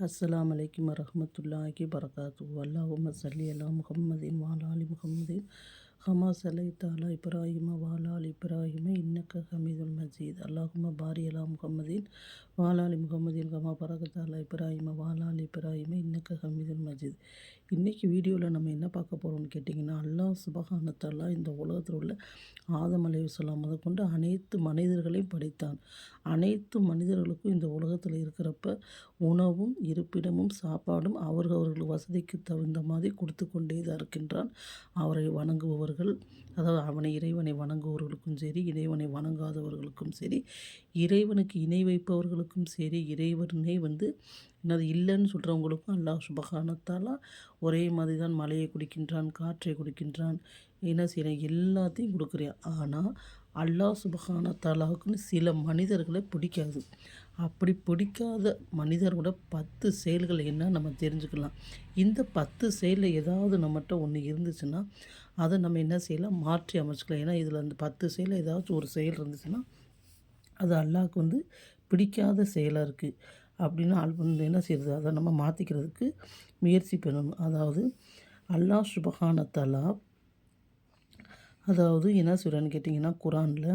அஸ்லாம் வலைக்கம் வரமத்துல்லாஹி வரகாத்து அல்லாஹும் சல்லி அலா முஹம்மதின் வாலாலி முஹம்மதின். ஹமா சலை அலா இப்ராஹிம வாலால் இப்ராஹிம. இன்னக்க ஹமீதுல் மஜீத். அல்லாஹும பாரி அலா முஹம்மதின் வாலாலி முகமதீன் ஹமா பரகத்தாலா இப்ராஹிம வாலால் இப்ராஹிம. இன்னக்க ஹமீதுல் மஜீத். இன்றைக்கி வீடியோவில் நம்ம என்ன பார்க்க போகிறோம்னு கேட்டிங்கன்னா அல்லாஹ் சுபகானத்தெல்லாம் இந்த உலகத்தில் உள்ள ஆதமலை அலையுசலாம் முதற்கொண்டு கொண்டு அனைத்து மனிதர்களையும் படைத்தான். அனைத்து மனிதர்களுக்கும் இந்த உலகத்தில் இருக்கிறப்ப உணவும் இருப்பிடமும் சாப்பாடும் அவர்கள் அவர்கள் வசதிக்கு தகுந்த மாதிரி கொடுத்து கொண்டே தான் இருக்கின்றான். அவரை வணங்குபவர்கள் அதாவது அவனை இறைவனை வணங்குபவர்களுக்கும் சரி இறைவனை வணங்காதவர்களுக்கும் சரி இறைவனுக்கு இணை வைப்பவர்களுக்கும் சரி இறைவனே வந்து என்னது இல்லைன்னு சொல்கிறவங்களுக்கும் அல்லாஹ் சுபகானத்தாலா ஒரே மாதிரி தான் மலையை குடிக்கின்றான் காற்றை குடிக்கின்றான் என்ன செய்கிறான் எல்லாத்தையும் கொடுக்குறியா ஆனால் அல்லாஹ் சுபகானத்தாலாவுக்குன்னு சில மனிதர்களை பிடிக்காது. அப்படி பிடிக்காத மனிதர்களோட பத்து செயல்கள் என்ன நம்ம தெரிஞ்சுக்கலாம். இந்த பத்து செயலில் ஏதாவது நம்மகிட்ட ஒன்று இருந்துச்சுன்னா அதை நம்ம என்ன செய்யலாம்? மாற்றி அமைச்சிக்கலாம். ஏன்னா இதில் அந்த பத்து செயலில் ஏதாச்சும் ஒரு செயல் இருந்துச்சுன்னா அது அல்லாவுக்கு வந்து பிடிக்காத செயலாக இருக்குது அப்படின்னு ஆள் வந்து என்ன செய்யுது அதை நம்ம மாற்றிக்கிறதுக்கு முயற்சி பண்ணணும். அதாவது அல்லாஹ் சுபஹானத்தாலா அதாவது என்ன சொல்கிறான்னு கேட்டிங்கன்னா குரானில்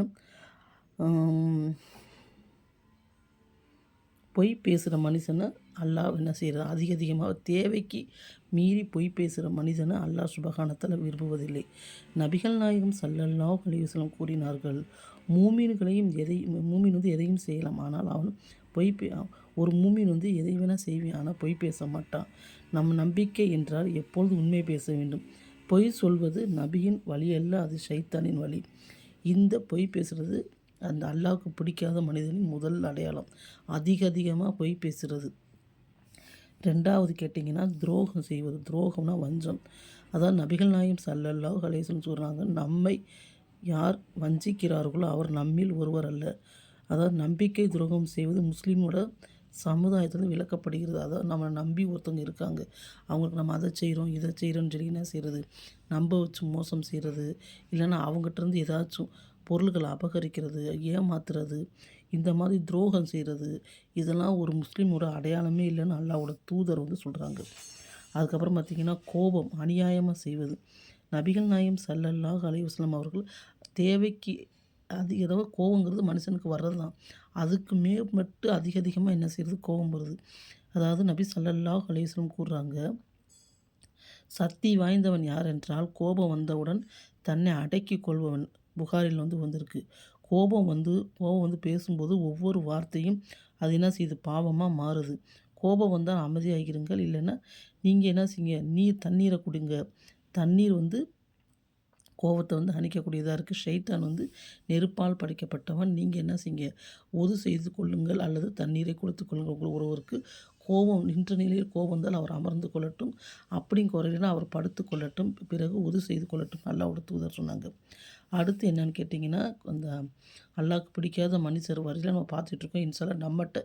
பொய் பேசுகிற மனுஷனை அல்லாஹ் என்ன செய்கிறது அதிக அதிகமாக தேவைக்கு மீறி பொய் பேசுகிற மனிதனை அல்லாஹ் சுபகானத்தில் விரும்புவதில்லை. நபிகள் நாயகம் சல்லல்லாஹ் அலிவசலம் கூறினார்கள் மூமீன்களையும் எதை மூமின் வந்து எதையும் செய்யலாம். ஆனால் அவன் பொய் பே ஒரு மூமின் வந்து எதை வேணால் செய்வேன் ஆனால் பொய் பேச மாட்டான். நம் நம்பிக்கை என்றால் எப்பொழுது உண்மை பேச வேண்டும். பொய் சொல்வது நபியின் வழி அல்ல அது ஷைத்தானின் வழி. இந்த பொய் பேசுகிறது அந்த அல்லாவுக்கு பிடிக்காத மனிதனின் முதல் அடையாளம். அதிக அதிகமாக பொய் பேசுகிறது ரெண்டாவது கேட்டிங்கன்னா துரோகம் செய்வது. துரோகம்னா வஞ்சம். அதான் நபிகள் நாயம் சல்லல்லாஹ் கலேசன் சொல்கிறாங்க நம்மை யார் வஞ்சிக்கிறார்களோ அவர் நம்மில் ஒருவர் அல்ல. அதாவது நம்பிக்கை துரோகம் செய்வது முஸ்லீமோட சமுதாயத்தில் விளக்கப்படுகிறது. அதாவது நம்மளை நம்பி ஒருத்தவங்க இருக்காங்க. அவங்களுக்கு நம்ம அதை செய்கிறோம் இதை செய்கிறோன்னு சொல்லி என்ன செய்கிறது நம்ப வச்சு மோசம் செய்கிறது இல்லைன்னா அவங்ககிட்டருந்து ஏதாச்சும் பொருள்களை அபகரிக்கிறது ஏமாத்துறது இந்த மாதிரி துரோகம் செய்கிறது இதெல்லாம் ஒரு முஸ்லீமோட அடையாளமே இல்லைன்னு அல்லாவோட தூதர் வந்து சொல்கிறாங்க அதுக்கப்புறம் பார்த்திங்கன்னா கோபம் அநியாயமாக செய்வது. நபிகள் நாயம் சல்லல்லாஹ் அலைவாஸ்லாம் அவர்கள் தேவைக்கு அது ஏதோ கோவங்கிறது மனுஷனுக்கு வர்றது தான் அதுக்கு மேம்பட்டு அதிக அதிகமாக என்ன செய்கிறது கோபம் வருது. அதாவது நபி சல்லல்லா அலைவாஸ்லம் கூறுறாங்க சக்தி வாய்ந்தவன் யார் என்றால் கோபம் வந்தவுடன் தன்னை அடக்கி கொள்பவன் புகாரில் வந்து வந்திருக்கு. கோபம் வந்து கோபம் வந்து பேசும்போது ஒவ்வொரு வார்த்தையும் அது என்ன செய்யுது பாவமாக மாறுது. கோபம் வந்தால் அமைதியாகிருங்கள். இல்லைன்னா நீங்கள் என்ன செய்யுங்க நீர் தண்ணீரை குடிங்க. தண்ணீர் வந்து கோபத்தை வந்து அணிக்கக்கூடியதாக இருக்குது ஷைத்தான் வந்து நெருப்பால் படைக்கப்பட்டவன். நீங்கள் என்ன செய்யுங்க ஒது செய்து கொள்ளுங்கள். அல்லது தண்ணீரை கொடுத்து கொள்ளுங்கள். ஒருவருக்கு கோபம் நின்ற நிலையில் கோபம் வந்தால் அவர் அமர்ந்து கொள்ளட்டும். அப்படிங்க குறையினா அவர் படுத்து கொள்ளட்டும். பிறகு உது செய்து கொள்ளட்டும். அல்லாவோட தூதர் சொன்னாங்க. அடுத்து என்னன்னு கேட்டிங்கன்னா அந்த அல்லாவுக்கு பிடிக்காத மனுஷர் வரையில் நம்ம பார்த்துட்ருக்கோம் இன்சால நம்மகிட்ட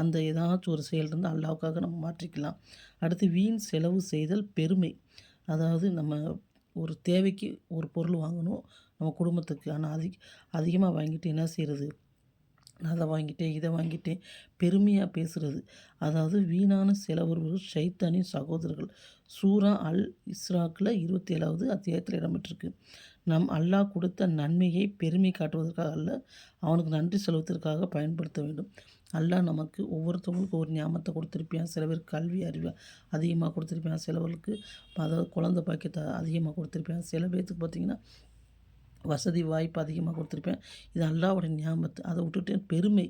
அந்த ஏதாச்சும் ஒரு செயல் இருந்து அல்லாவுக்காக நம்ம மாற்றிக்கலாம். அடுத்து வீண் செலவு செய்தல் பெருமை. அதாவது நம்ம ஒரு தேவைக்கு ஒரு பொருள் வாங்கணும். நம்ம குடும்பத்துக்கு. ஆனால் அதிக அதிகமாக வாங்கிட்டு என்ன செய்கிறது அதை வாங்கிட்டேன் இதை வாங்கிட்டேன். பெருமையாக பேசுகிறது அதாவது வீணான செலவுகள் ஷைத்தானின் சகோதரர்கள். சூரா அல் இஸ்ராக்கில் இருபத்தி ஏழாவது அத்தியாயத்தில் இடம்பெற்றிருக்கு. நம் அல்லாஹ் கொடுத்த நன்மையை பெருமை காட்டுவதற்காக அல்ல அவனுக்கு நன்றி செலுவதற்காக பயன்படுத்த வேண்டும். அல்லாஹ் நமக்கு ஒவ்வொருத்தவங்களுக்கும் ஒரு ஞாபகத்தை கொடுத்துருப்பான். சில பேர் கல்வி அறிவை அதிகமாக கொடுத்துருப்பான். சிலவர்களுக்கு அதாவது குழந்தை பாக்கியத்தை அதிகமாக கொடுத்துருப்பான். சில பேர்த்துக்கு பார்த்திங்கன்னா வசதி வாய்ப்பு அதிகமாக கொடுத்துருப்பேன். இது அல்லாவோட ஞாபகத்தை அதை விட்டுட்டேன் பெருமை.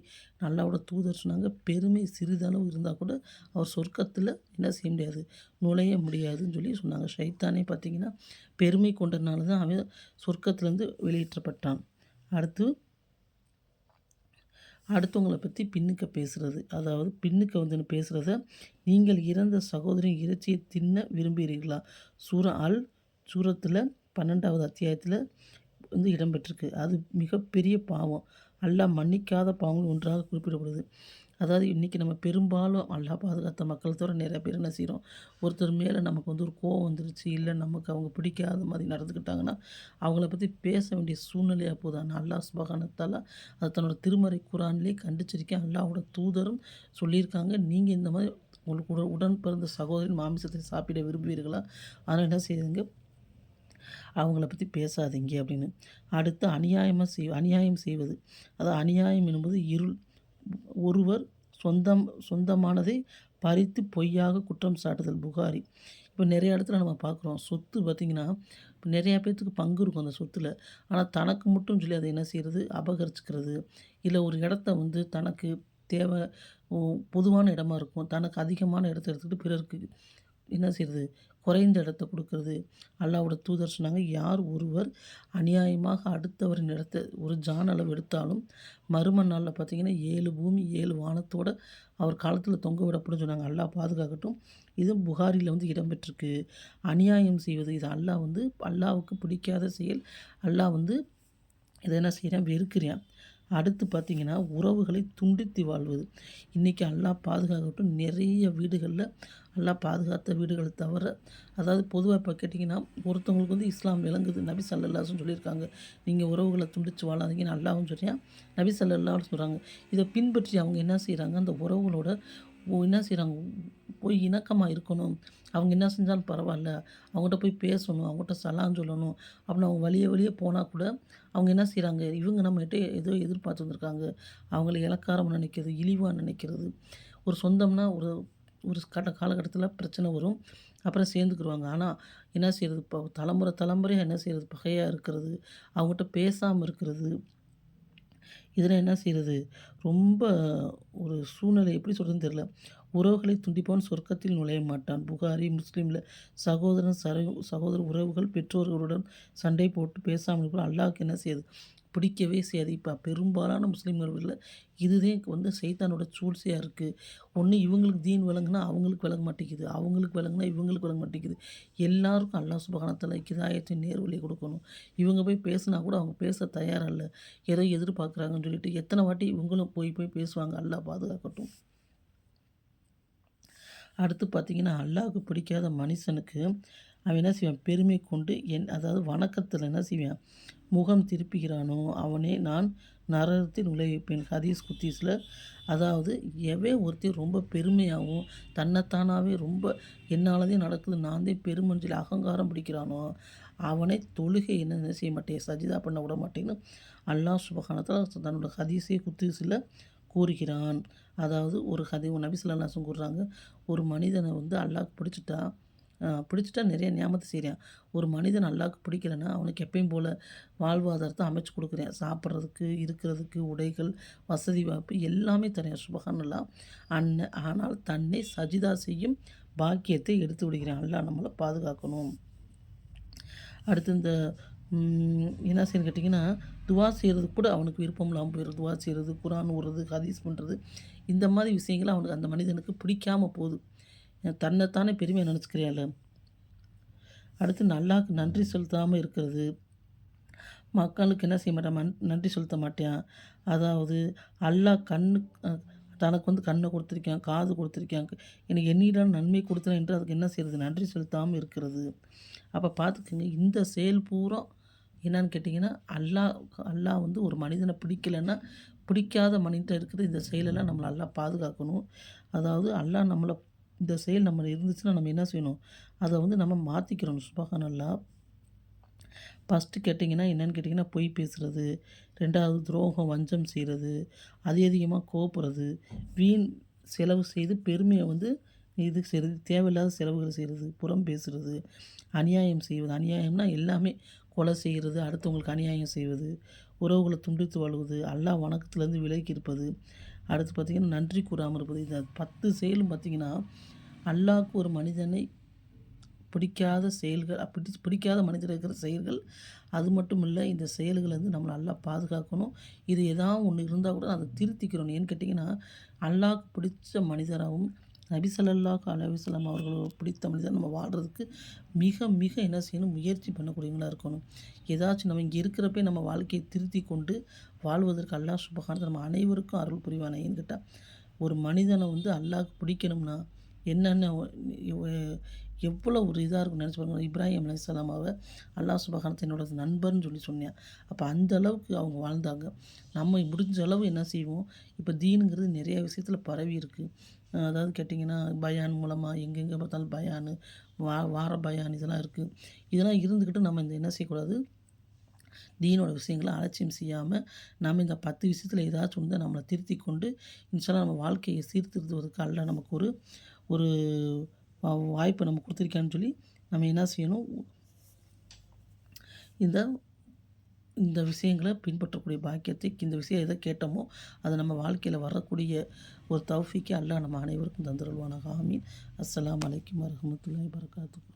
அல்லாவோட தூதர் சொன்னாங்க பெருமை சிறிதளவு இருந்தால் கூட அவர் சொர்க்கத்தில் என்ன செய்ய முடியாது? நுழைய முடியாதுன்னு சொல்லி சொன்னாங்க. ஷைத்தானே பார்த்திங்கன்னா பெருமை கொண்டதுனால தான் அவன் சொர்க்கத்துலேருந்து வெளியேற்றப்பட்டான். அடுத்து அடுத்தவங்களை பற்றி பின்னுக்க பேசுகிறது அதாவது பின்னுக்க வந்து பேசுகிறத நீங்கள் இறந்த சகோதரின் இறைச்சியை தின்ன விரும்புகிறீர்களா? சூர அல் சூரத்தில் பன்னெண்டாவது அத்தியாயத்தில் வந்து இடம்பெற்றிருக்கு. அது மிகப்பெரிய பாவம். அல்லாஹ் மன்னிக்காத பாவங்கள் ஒன்றாக குறிப்பிடப்படுது. அதாவது இன்றைக்கி நம்ம பெரும்பாலும் அல்லாஹ் பாதுகாத்த மக்களை தவிர நிறைய பேர் என்ன செய்கிறோம் ஒருத்தர் மேலே நமக்கு வந்து ஒரு கோவம் வந்துருச்சு இல்லை நமக்கு அவங்க பிடிக்காத மாதிரி நடந்துக்கிட்டாங்கன்னா அவங்கள பற்றி பேச வேண்டிய சூழ்நிலையாக போகுது. ஆனால் அல்லாஹ் சுபகானத்தால் அது தன்னோட திருமறை குரான்லேயே கண்டிச்சிருக்கேன். அல்லாவோட தூதரும் சொல்லியிருக்காங்க. நீங்கள் இந்த மாதிரி உங்களுக்கு உடன் பிறந்த சகோதரின் மாமிசத்தை சாப்பிட விரும்புவீர்களா? அதனால் என்ன செய்யுங்க அவங்கள பற்றி பேசாதீங்க அப்படின்னு. அடுத்து அநியாயமாக செய் அநியாயம் செய்வது. அதாவது அநியாயம் என்பது இருள். ஒருவர் சொந்தம் சொந்தமானதை பறித்து பொய்யாக குற்றம் சாட்டுதல். புகாரி. இப்போ நிறைய இடத்துல நம்ம பார்க்குறோம் சொத்து பார்த்திங்கன்னா இப்போ நிறையா பேர்த்துக்கு பங்கு இருக்கும் அந்த சொத்தில். ஆனால் தனக்கு மட்டும் சொல்லி அதை என்ன செய்கிறது அபகரிச்சுக்கிறது. இல்லை ஒரு இடத்த வந்து தனக்கு தேவை பொதுவான இடமா இருக்கும். தனக்கு அதிகமான இடத்த எடுத்துக்கிட்டு பிறருக்கு என்ன செய்கிறது குறைந்த இடத்த கொடுக்கறது. அல்லாவோட தூதர் சொன்னாங்க யார் ஒருவர் அநியாயமாக அடுத்தவரின் இடத்த ஒரு ஜான் அளவு எடுத்தாலும் மறும நாளில் பார்த்தீங்கன்னா ஏழு பூமி ஏழு வானத்தோட அவர் காலத்தில் தொங்க விடப்படும் சொன்னாங்க. அல்லாஹ் பாதுகாக்கட்டும். இது புகாரியில் வந்து இடம்பெற்றிருக்கு. அநியாயம் செய்வது இது அல்லாஹ் வந்து அல்லாவுக்கு பிடிக்காத செயல். அல்லாஹ் வந்து இதை என்ன செய்கிறேன் வெறுக்கிறேன். அடுத்து பார்த்திங்கன்னா உறவுகளை துண்டித்து வாழ்வது. இன்றைக்கி எல்லாம் பாதுகாக்கட்டும். நிறைய வீடுகளில் எல்லாம் பாதுகாத்த வீடுகளை தவிர அதாவது பொதுவாக இப்போ கேட்டிங்கன்னா ஒருத்தவங்களுக்கு வந்து இஸ்லாம் விளங்குது. நபி சல்லல்லாஸ்னு சொல்லியிருக்காங்க. நீங்கள் உறவுகளை துண்டித்து வாழாதீங்கன்னு அல்லாவும் சொல்கிறேன் நபி சல்லல்லான்னு சொல்கிறாங்க இதை பின்பற்றி அவங்க என்ன செய்கிறாங்க அந்த உறவுகளோட என்ன செய்கிறாங்க போய் இணக்கமாக இருக்கணும். அவங்க என்ன செஞ்சாலும் பரவாயில்ல. அவங்ககிட்ட போய் பேசணும். அவங்ககிட்ட சலான்னு சொல்லணும். அப்படின்னு அவங்க வழியே வழியே போனால் கூட அவங்க என்ன செய்கிறாங்க இவங்க நம்மகிட்ட ஏதோ எதிர்பார்த்து வந்திருக்காங்க. அவங்கள இலக்காரம் நினைக்கிறது இழிவாக நினைக்கிறது. ஒரு சொந்தம்னா ஒரு ஒரு கட்ட காலகட்டத்தில் பிரச்சனை வரும். அப்புறம் சேர்ந்துக்குருவாங்க. ஆனால் என்ன செய்கிறது இப்போ தலைமுறை தலைமுறையாக என்ன செய்கிறது பகையாக இருக்கிறது. அவங்ககிட்ட பேசாமல் இருக்கிறது. இதில் என்ன செய்கிறது? ரொம்ப ஒரு சூழ்நிலை எப்படி சொல்கிறதுன்னு தெரில உறவுகளை துண்டிப்பவன் சொர்க்கத்தில் நுழைய மாட்டான். புகாரி முஸ்லீமில் சகோதரன் சர சகோதர உறவுகள் பெற்றோர்களுடன் சண்டை போட்டு பேசாமல் கூட அல்லாவுக்கு என்ன செய்யுது? பிடிக்கவே செய்யாது. இப்போ பெரும்பாலான முஸ்லீம்கள் இதுதான் வந்து சைத்தானோட சூழ்ச்சியாக இருக்குது ஒன்று இவங்களுக்கு தீன் விளங்குனா அவங்களுக்கு விளங்க மாட்டேங்குது. அவங்களுக்கு விளங்குனா இவங்களுக்கு விளங்க மாட்டேங்குது. எல்லாருக்கும் அல்லா சுபகானத்தில் கிதாயத்தை நேர்வழி கொடுக்கணும். இவங்க போய் பேசுனா கூட அவங்க பேச தயாராக இல்லை. ஏதோ எதிர்பார்க்குறாங்கன்னு சொல்லிட்டு எத்தனை வாட்டி இவங்களும் போய் போய் பேசுவாங்க. அல்லா பாதுகாக்கட்டும். அடுத்து பார்த்திங்கன்னா அல்லாவுக்கு பிடிக்காத மனுஷனுக்கு அவன் என்ன செய்வான்? பெருமை கொண்டு என் அதாவது வணக்கத்தில் என்ன செய்வான்? முகம் திருப்புகிறானோ அவனே நான் நரகத்தில் நுழைவிப்பேன் ஹதீஸ் குத்தீஸில் அதாவது எவே ஒருத்தர் ரொம்ப பெருமையாகவும் தன்னைத்தானாகவே ரொம்ப என்னாலதே நடக்குது நான் தான் பெருமஞ்சில் அகங்காரம் பிடிக்கிறானோ அவனை தொழுகை என்ன செய்ய மாட்டேன்? சஜிதா பண்ண விட மாட்டேன்னு அல்லாஹ் சுபகானத்தில் தன்னோட ஹதீஸே குத்தீஸில் கூறுகிறான். அதாவது ஒரு கதை நபிசுல்லாசும் கூறுறாங்க ஒரு மனிதனை வந்து அல்லாஹ் பிடிச்சிட்டா பிடிச்சிட்டா நிறைய ஞாபகத்தை செய்கிறேன் ஒரு மனிதன் நல்லாக்கு பிடிக்கலன்னா அவனுக்கு எப்பயும் போல் வாழ்வாதாரத்தை அமைச்சு கொடுக்குறேன். சாப்பிட்றதுக்கு இருக்கிறதுக்கு உடைகள் வசதி வாய்ப்பு எல்லாமே தரேன். சுபகானல்லாம் அண்ணன் ஆனால் தன்னை சஜிதா செய்யும் பாக்கியத்தை எடுத்து விடுகிறேன். அல்லா நம்மளை பாதுகாக்கணும். அடுத்து இந்த என்ன செய்யணும் கேட்டிங்கன்னா துவா செய்கிறது கூட அவனுக்கு விருப்பம் இல்லாமல் போயிடுது துவா செய்கிறது குரான் ஓடுறது ஹதீஸ் பண்ணுறது இந்த மாதிரி விஷயங்கள் அவனுக்கு அந்த மனிதனுக்கு பிடிக்காமல் போகுது. தன்னைத்தானே பெருமையாக நினச்சிக்கிறியால அடுத்து நல்லாக்கு நன்றி செலுத்தாமல் இருக்கிறது. மக்களுக்கு என்ன செய்ய மாட்டான் நன்றி செலுத்த மாட்டேன் அதாவது அல்லாஹ் கண்ணு தனக்கு வந்து கண்ணை கொடுத்துருக்கேன் காது கொடுத்துருக்கேன். எனக்கு என்னிடம் நன்மை கொடுத்தேன் என்று அதுக்கு என்ன செய்கிறது நன்றி செலுத்தாமல் இருக்கிறது. அப்போ பார்த்துக்கோங்க இந்த செயல் பூரா என்னன்னு கேட்டிங்கன்னா அல்லா அல்லா வந்து ஒரு மனிதனை பிடிக்கலைன்னா பிடிக்காத மனிதன் இருக்கிற இந்த செயலெல்லாம் நம்மளை நல்லா பாதுகாக்கணும். அதாவது அல்லா நம்மளை இந்த செயல் நம்ம இருந்துச்சுன்னா நம்ம என்ன செய்யணும்? அதை வந்து நம்ம மாற்றிக்கிறோம் சுபகானல்லா. ஃபஸ்ட்டு கேட்டிங்கன்னா என்னென்னு கேட்டிங்கன்னா பொய் பேசுகிறது ரெண்டாவது துரோகம் வஞ்சம் செய்கிறது அதிக அதிகமாக கோப்புறது வீண் செலவு செய்து பெருமையை வந்து இது செய்கிறது தேவையில்லாத செலவுகள் செய்கிறது புறம் பேசுகிறது அநியாயம் செய்வது. அநியாயம்னா எல்லாமே கொலை செய்கிறது. அடுத்தவங்களுக்கு அநியாயம் செய்வது. உறவுகளை துண்டித்து வாழ்வது. எல்லா வணக்கத்துலேருந்து விலகி இருப்பது. அடுத்து பார்த்திங்கன்னா நன்றி கூறாமல் இருப்பது. இந்த பத்து செயலும் பார்த்திங்கன்னா அல்லாவுக்கு ஒரு மனிதனை பிடிக்காத செயல்கள் அப்படி பிடிக்காத மனிதர் இருக்கிற செயல்கள் அது மட்டும் இல்லை இந்த செயல்களை வந்து நம்ம நல்லா பாதுகாக்கணும். இது எதாவது ஒன்று இருந்தால் கூட அதை திருத்திக்கிறோம். ஏன்னு கேட்டிங்கன்னா அல்லாவுக்கு பிடிச்ச மனிதராகவும் நபிசல்லாஹ் அலவிசல்லாம் அவர்களோட அவர்கள் பிடித்த மனிதர் நம்ம வாழ்கிறதுக்கு மிக மிக என்ன செய்யணும்? முயற்சி பண்ணக்கூடியவங்களாக இருக்கணும். ஏதாச்சும் நம்ம இங்கே இருக்கிறப்பே நம்ம வாழ்க்கையை திருத்தி கொண்டு வாழ்வதற்கு அல்லாஹ் சுபகானத்தை நம்ம அனைவருக்கும் அருள் புரிவானேன்னு கேட்டால் ஒரு மனிதனை வந்து அல்லாஹ்வுக்கு பிடிக்கணும்னா என்னென்ன எவ்வளோ ஒரு இதாக இருக்கும் நினச்சி பாருங்க. இப்ராஹிம் அலைஹிஸ்ஸலாமாவ அல்லாஹ் சுபகானத்தை என்னோட நண்பர்னு சொல்லி சொன்னேன் அப்போ அந்த அளவுக்கு அவங்க வாழ்ந்தாங்க. நம்ம முடிஞ்ச அளவு என்ன செய்வோம்? இப்போ தீனுங்கிறது நிறைய விஷயத்தில் பரவி இருக்குது அதாவது கேட்டிங்கன்னா பயான் மூலமாக எங்கெங்கே பார்த்தாலும் பயானு வா வார பயான் இதெல்லாம் இருக்குது இதெல்லாம் இருந்துக்கிட்டு நம்ம இந்த என்ன செய்யக்கூடாது? தீனோட விஷயங்களை அலட்சியம் செய்யாமல் நம்ம இந்த பத்து விஷயத்தில் ஏதாச்சும் ஒன்று நம்மளை திருத்தி கொண்டு இன்ஷால்லாம் நம்ம வாழ்க்கையை சீர்திருத்துவதற்கு அல்ல நமக்கு ஒரு ஒரு வா- வாய்ப்பை நம்ம கொடுத்துருக்கான்னு சொல்லி நம்ம என்ன செய்யணும்? இந்த இந்த விஷயங்களை பின்பற்றக்கூடிய பாக்கியத்தை இந்த விஷயம் எதை கேட்டோமோ அது நம்ம வாழ்க்கையில் வரக்கூடிய ஒரு தௌஃபிக்கு அல்லாஹ் நம்ம அனைவருக்கும் தந்துருவானாக ஆமீன். அஸ்லாம் வலைக்கம் வரஹ்மத்துல்லாஹி வரகாத்து